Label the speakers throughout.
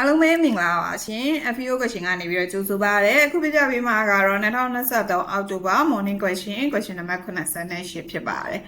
Speaker 1: အားလုံးပဲမင်္ဂလာပါရှင် FEO question ကနေပြီးတော့ကြိုဆိုပါရစေအခုပြပြပေးမှာကတော့2023အောက်တိုဘာ morning question question နံပါတ်98ဖြစ်ပါတယ်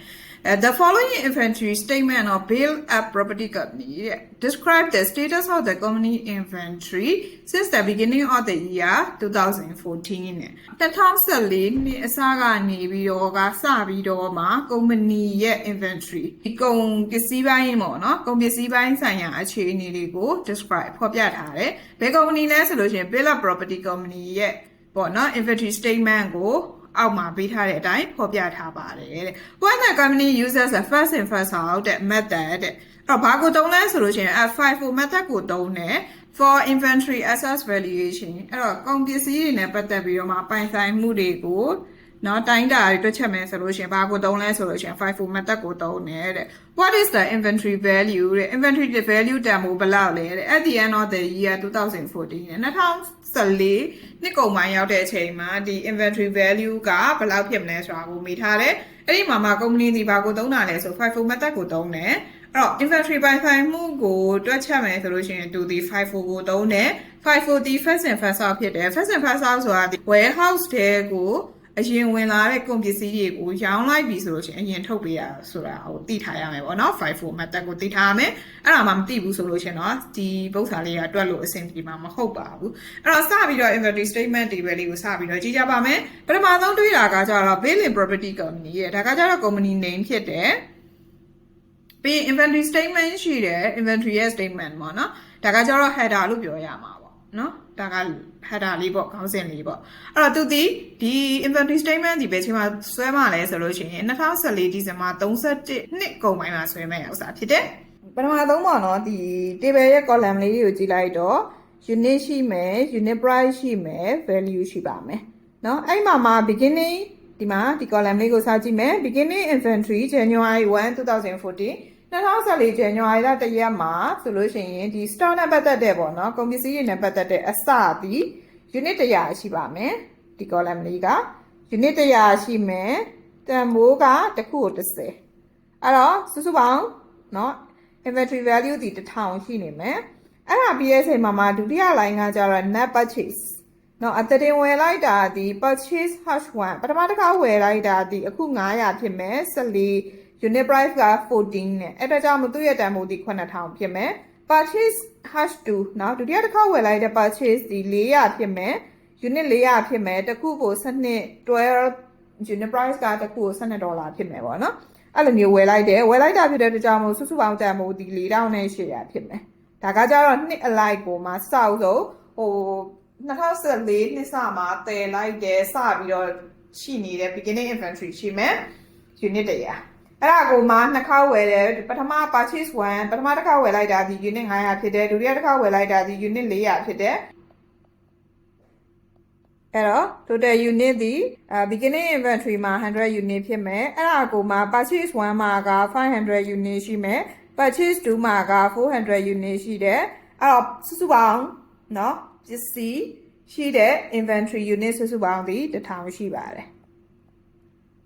Speaker 1: Uh, the following inventory statement of Bill Up Property Company yeah, describe the status of the company inventory since the beginning of the year 2014 နဲ့2014နှစ်အစကနေပြီးတော့ကစပြီးတော့မှကုမ္ပဏီရဲ့ inventory ဒီကုန်ပစ္စည်းပိုင်းပေါ့နော်ကုန်ပစ္စည်းပိုင်းဆိုင်ရာအခြေအနေတွေကို describe ဖော်ပြထားတယ်ဘယ်ကုမ္ပဏီလဲဆိုလို့ရှိရင် Bill Up Property Company ရဲ့ပေါ့နော် inventory statement ကိုအောက်မှာပေးထားတဲ့အတိုင်းဖော်ပြထားပါတယ်တဲ့ When the company uses a first in first out တဲ့ method တဲ့အဲ့တော့ဘာကိုသုံးလဲဆိုလို့ရှိရင် F54 method ကိုသုံးတယ် for inventory assets valuation အဲ့တော့ကုန်ပစ္စည်းတွေနဲ့ပတ်သက်ပြီးတော့မှပိုင်ဆိုင်မှုတွေကို နော်တိုင်းတာတွေတွက်ချက်မယ်ဆိုလို့ရှိရင်ဘာကိုသုံးလဲဆိုလို့ရှိရင်54 method ကိုသုံးတယ်တဲ့ What is the inventory value တဲ့ inventory value တန်ဖိုးဘယ်လောက်လဲတဲ့ at the end of the year 2014တဲ့2014နှစ်ကုန်ပိုင်းရောက်တဲ့အချိန်မှာဒီ inventory value ကဘယ်လောက်ဖြစ်မလဲဆိုတာကိုမိထားတယ်အဲ့ဒီမှာမှာ company ဒီဘာကိုသုံးတာလဲဆို54 method ကိုသုံးတယ်အဲ့တော့ inventory ပိုင်ဆိုင်မှုကိုတွက်ချက်မယ်ဆိုလို့ရှိရင်သူဒီ54ကိုသုံးတယ်54ဒီ first and first out ဖြစ်တယ် first and first out ဆိုတာဒီ warehouse တဲကို အရင်ဝင်လာတဲ့ကုန်ပစ္စည်းတွေကိုရောင်းလိုက်ပြီဆိုလို့ရှိရင်အရင်ထုတ်ပေးရဆိုတာဟိုသိထားရမယ်ပေါ့နော်54 method ကိုသိထားရမယ်အဲ့ဒါမှမသိဘူးဆိုလို့ရှိရင်တော့ဒီပု္ပ္ပာလေးကတွက်လို့အဆင်ပြေမှာမဟုတ်ပါဘူးအဲ့တော့စပြီးတော့ inventory statement တွေပဲလေးကိုစပြီးတော့ကြည့်ကြပါမယ်ပထမဆုံးတွေးတာကကြတော့ Billing Property Company ရဲ့ဒါကကြတော့ company name ဖြစ်တယ်ပြီး inventory statement ရှိတယ် inventory ရဲ့ statement ပေါ့နော်ဒါကကြတော့ header လို့ပြောရမှာပေါ့ နော်ဒါက header လေးပေါ့ခေါင်းစဉ်လေးပေါ့အဲ့တော့သူဒီဒီ inventory statement ဒီဘယ်ချိန်မှာဆွဲမှလဲဆိုလို့ရှိရင်2014ဒီဇင်ဘာ31နှစ်ကုန်ပိုင်းမှာဆွဲမဲ့ဥစ္စာဖြစ်တယ်ပထမဆုံးပေါ့နော်ဒီ table ရဲ့ column လေးကိုကြည့်လိုက်တော့ unit ရှိမယ် unit price ရှိမယ် value ရှိပါမယ်เนาะအဲ့မှာမှာ beginning ဒီမှာဒီ column လေးကိုစကြည့်မယ် beginning inventory January 1 2014 2014 January လတရက်မှာဆိုလို့ရှိရင်ဒီ stock နဲ့ပတ်သက်တဲ့ပေါ့နော်ကုန်ပစ္စည်းတွေနဲ့ပတ်သက်တဲ့အစသည် unit 100ရှိပါမယ်ဒီ column လေးက unit 100ရှိမယ်တန်မိုးကတစ်ခုကို30အဲ့တော့စုစုပေါင်းเนาะ inventory value ဒီ1000ရှိနေမယ်အဲ့ဒါပြီးရဲ့အချိန်မှာမှဒုတိယ line ကကျတော့ net purchase နော်အတတင်ဝယ်လိုက်တာဒီ purchase hash 1ပထမတစ်ခါဝယ်လိုက်တာဒီအခု900ဖြစ်မယ်14 unit price က14နဲ့အဲ့တော့ကြောင့်မသူ့ရဲ့တန်ဖိုးဒီ9000ဖြစ်မယ် purchase hash 2နော်ဒုတိယတစ်ခါဝယ်လိုက်တဲ့ purchase ဒီ400ဖြစ်မယ် unit 400ဖြစ်မယ်တစ်ခုကို12 12 unit price ကတစ်ခုကို12ဒေါ်လာဖြစ်မယ်ပေါ့နော်အဲ့လိုမျိုးဝယ်လိုက်တယ်ဝယ်လိုက်တာဖြစ်တဲ့အတွက်ကြောင့်မို့စုစုပေါင်းတန်ဖိုးဒီ4800ဖြစ်မယ်ဒါကကြတော့နှစ်အလိုက်ကိုမှစောက်ဆိုဟို2014နှစ်စမှာတည်လိုက်တယ်စပြီးတော့ရှိနေတဲ့ beginning inventory ရှိမယ် unit တရာ အဲ့ဒါကိုမှနှစ်ခေါက်ဝယ်တယ်ပထမ purchase 1ပထမတစ်ခါဝယ်လိုက်တာဒီ unit 900ဖြစ်တယ်ဒုတိယတစ်ခါဝယ်လိုက်တာဒီ unit 400ဖြစ်တယ်အဲ့တော့ total unit ဒီ beginning inventory မှာ100 unit ဖြစ်မယ်အဲ့ဒါကိုမှ purchase 1မှာက500 unit ရှိမယ် purchase 2မှာက400 unit ရှိတယ်အဲ့တော့စုစုပေါင်းเนาะပစ္စည်းရှိတဲ့ inventory unit စုစုပေါင်းဒီ1000ရှိပါတယ်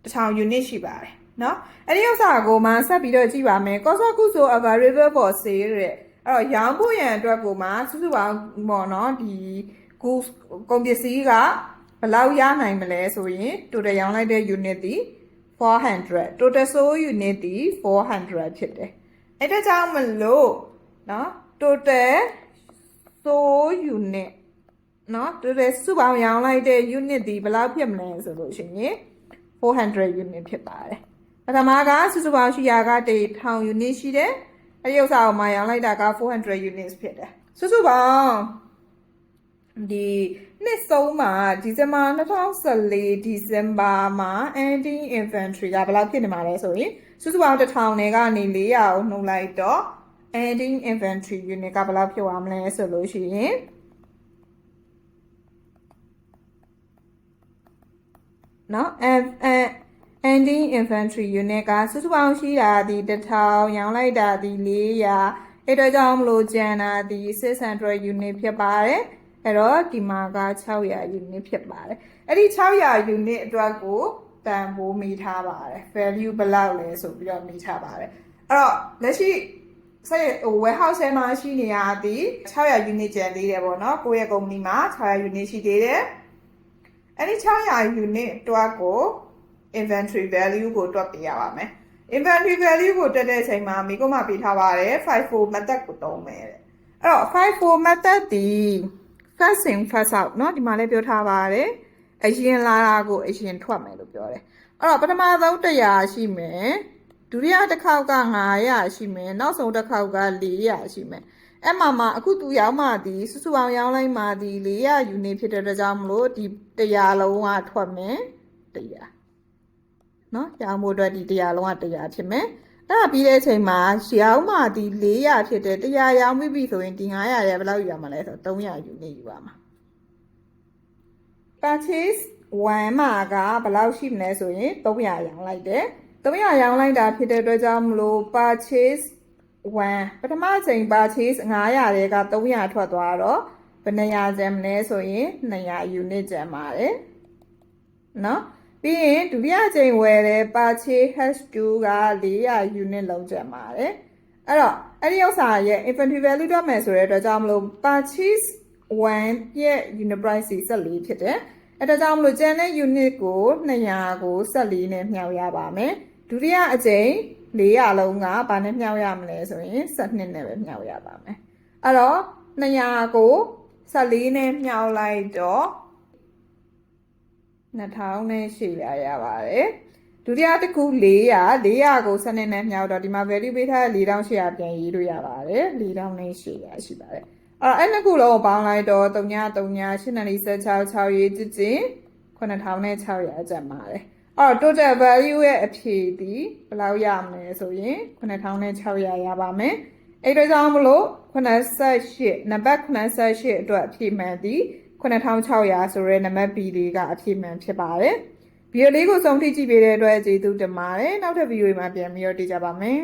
Speaker 1: 1000 unit ရှိပါတယ် နော်အဲ့ဒီဥစ္စာကိုမှဆက်ပြီးတော့ကြည့်ပါမယ် cost of goods or variable for sale တဲ့အဲ့တော့ရောင်းဖို့ရန်အတွက်ကိုမှစုစုပေါင်းပေါ့နော်ဒီ goods ကုန်ပစ္စည်းကဘယ်လောက်ရနိုင်မလဲဆိုရင် total ရောင်းလိုက်တဲ့ unit ဒီ400 total sold unit ဒီ400ဖြစ်တယ်အဲ့ဒါကြောင့်မလို့နော် total sold unit နော် total စုပေါင်းရောင်းလိုက်တဲ့ unit ဒီဘယ်လောက်ဖြစ်မလဲဆိုလို့ရှိရင်400 unit ဖြစ်ပါတယ် ပထမကစုစုပေါင်းရှိရာက1000 unit ရှိတယ်အဲ့ဒီဥစ္စာကိုမှရောင်းလိုက်တာက400 units ဖြစ်တယ်စုစုပေါင်းဒီနှစ်ဆုံးမှာဒီဇင်ဘာ2014ဒီဇင်ဘာမှာ ending inventory ကဘယ်လောက်ဖြစ်နေမှာလဲဆိုရင်စုစုပေါင်း1000နဲ့ကနေ400ကိုနှုတ်လိုက်တော့ ending inventory unit ကဘယ်လောက်ဖြစ်သွားမလဲဆိုလို့ရှိရင်နော် ending inventory unit ကစုစုပေါင်းရှိတာဒီ1000ရောင်းလိုက်တာဒီ400အဲ့တော့ကြောင့်မလို့ကျန်တာဒီ600 unit ဖြစ်ပါတယ်အဲ့တော့ဒီမှာက600 unit ဖြစ်ပါတယ်အဲ့ဒီ600 unit အတွက်ကိုတန်ဖိုးမိထားပါတယ် value ဘယ်လောက်လဲဆိုပြီးတော့မိထားပါတယ်အဲ့တော့လက်ရှိစိတ်ဟို warehouse ထဲမှာရှိနေရသည်600 unit ကျန်သေးတယ်ပေါ့နော်ကိုယ့်ရဲ့ company မှာ600 unit ရှိသေးတယ်အဲ့ဒီ600 unit တွက်ကို inventory value ကိုတွက်ပြရပါမယ် inventory value ကိုတွက်တဲ့အချိန်မှာမိကုမပေးထားပါတယ်54 method ကိုသုံးမယ်တဲ့အဲ့တော့54 method ဒီ first in first out เนาะဒီမှာလည်းပြောထားပါတယ်အရင်လာတာကိုအရင်ထွက်မယ်လို့ပြောတယ်အဲ့တော့ပထမဆုံး100ရှိမယ်ဒုတိယတစ်ခေါက်က900ရှိမယ်နောက်ဆုံးတစ်ခေါက်က400ရှိမယ်အဲ့မှာမှအခုသူရောင်းမှဒီစုစုပေါင်းရောင်းလိုက်မှဒီ400 unit ဖြစ်တဲ့အတွက်ကြောင့်မလို့ဒီ100လုံးကထွက်မယ်100 နော်ရောင်းဖို့အတွက်ဒီ100လုံးက100ဖြစ်မယ်အဲ့ဒါပြီးတဲ့အချိန်မှာရောင်းမှဒီ400ဖြစ်တဲ့100ရောင်းပြီးပြီဆိုရင်ဒီ900ရဲ့ဘယ်လောက်ယူရမှာလဲဆိုတော့300 unit ယူရမှာ purchase 1မှာကဘယ်လောက်ရှိမလဲဆိုရင်300ရောင်းလိုက်တယ်300ရောင်းလိုက်တာဖြစ်တဲ့အတွက်ကြောင့်မလို့ purchase 1ပထမချိန် purchase 900တဲ့က300ထွက်သွားတော့ဘယ်နှရာကျန်မလဲဆိုရင်200 unit ကျန်ပါတယ်နော် ပြီးရင်ဒုတိယချိန်ဝယ်တဲ့ purchase hash 2 က400 unit လုံးကျန်ပါတယ်အဲ့တော့အဲ့ဒီဥစ္စာရဲ့ inventory value တွက်မယ်ဆိုတဲ့အတွက်ကြောင့်မလို့ purchase 1ရဲ့ unit price 14ဖြစ်တယ်အဲ့ဒါကြောင့်မလို့ကျန်တဲ့ unit ကို200ကို14နဲ့မြှောက်ရပါမယ်ဒုတိယအကြိမ်400လုံးကဘာနဲ့မြှောက်ရမလဲဆိုရင်12နဲ့ပဲမြှောက်ရပါမယ်အဲ့တော့200ကို14နဲ့မြှောက်လိုက်တော့ 2800ရပါတယ်ဒုတိယတစ်ခု400 400ကို12နဲ့မြှောက်တော့ဒီမှာ value ပေးထားတဲ့4800ပြန်ရေးလို့ရပါတယ်4800ရှိပါတယ်အဲ့အဲ့နှစ်ခုလုံးကိုပေါင်းလိုက်တော့3ည3ည846 6ရေးကြည့်ချင်း9600ကျန်ပါတယ်အဲ့တော့ total value ရဲ့အဖြေဒီဘယ်လောက်ရမလဲဆိုရင်9600ရပါမယ်အဲ့ဒါကြောင့်မလို့98နံပါတ်98အတွက်အဖြေမှန်သည် 9600ဆိုရဲနံပါတ် B လေးကအဖြေမှန်ဖြစ်ပါတယ်ဗီဒီယိုလေးကိုဆုံးထိကြည့်ပေးတဲ့အတွက်ကျေးဇူးတင်ပါတယ်နောက်ထပ်ဗီဒီယိုမှာပြန်ပြီးတော့တွေ့ကြပါမယ်